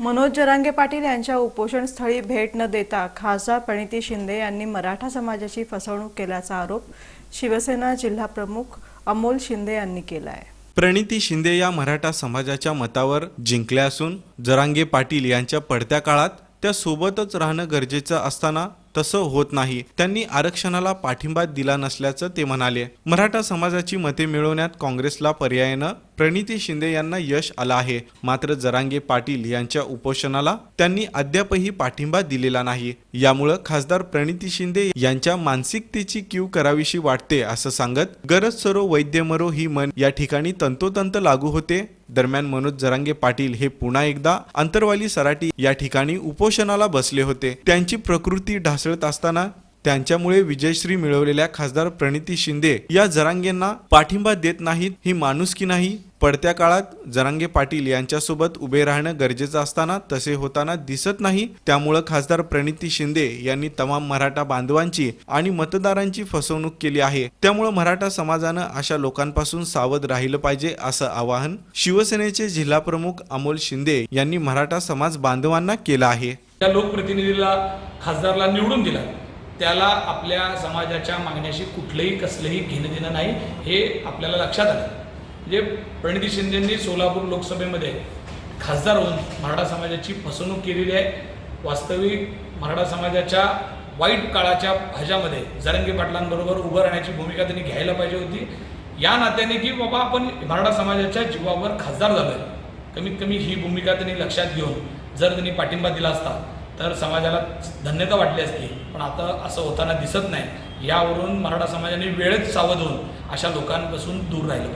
मनोज जरांगे पाटील यांच्या उपोषणस्थळी भेट न देता खासदार प्रणिती शिंदे यांनी मराठा समाजाची फसवणूक केल्याचा आरोप शिवसेना जिल्हाप्रमुख अमोल शिंदे यांनी केला आहे प्रणिती शिंदे या मराठा समाजाच्या मतावर जिंकल्या असून जरांगे पाटील यांच्या पडत्या काळात त्या सोबतच राहणं गरजेचं असताना तसं होत नाही. त्यांनी आरक्षणाला पाठिंबा दिला नसल्याचं ते म्हणाले. मराठा समाजाची मते मिळवण्यात काँग्रेसला पर्यायानं प्रणिती शिंदे यांना यश आलं आहे. मात्र जरांगे पाटील यांच्या उपोषणाला त्यांनी अद्यापही पाठिंबा दिलेला नाही. यामुळं खासदार प्रणिती शिंदे यांच्या मानसिकतेची कीव करावीशी वाटते असं सांगत गरज सरो वैद्य मरो ही मन या ठिकाणी तंतोतंत लागू होते. दरम्यान मनोज जरांगे पाटील हे पुन्हा एकदा अंतरवाली सराटी या ठिकाणी उपोषणाला बसले होते. त्यांची प्रकृती ढासळत असताना त्यांच्यामुळे विजयश्री मिळवलेल्या खासदार प्रणिती शिंदे या जरांगेंना पाठिंबा देत नाहीत ही माणुसकी नाही? पडत्या काळात जरांगे पाटील यांच्यासोबत उभे राहणं गरजेचं असताना तसे होताना दिसत नाही. त्यामुळं खासदार प्रणिती शिंदे यांनी तमाम मराठा बांधवांची आणि मतदारांची फसवणूक केली आहे. त्यामुळं मराठा समाजानं अशा लोकांपासून सावध राहिलं पाहिजे असं आवाहन शिवसेनेचे जिल्हाप्रमुख अमोल शिंदे यांनी मराठा समाज बांधवांना केलं आहे. त्या लोकप्रतिनिधीला खासदारला निवडून दिला. त्याला आपल्या समाजाच्या मागण्याशी कुठलंही कसलंही घेणं देणं नाही हे आपल्याला लक्षात आलं. म्हणजे प्रणिती शिंदेंनी सोलापूर लोकसभेमध्ये खासदार होऊन मराठा समाजाची फसवणूक केलेली आहे. वास्तविक मराठा समाजाच्या वाईट काळाच्या भाज्यामध्ये जरंगे पाटलांबरोबर उभं राहण्याची भूमिका त्यांनी घ्यायला पाहिजे होती. या नात्याने की बाबा आपण मराठा समाजाच्या जीवावर खासदार झालोय. कमीत कमी ही भूमिका त्यांनी लक्षात घेऊन जर त्यांनी पाठिंबा दिला असता तर समाजाला धन्यता वाटली असती पण आता असं होताना दिसत नाही. यावरून मराठा समाजाने वेळेत सावध होऊन अशा लोकांपासून दूर राहिलं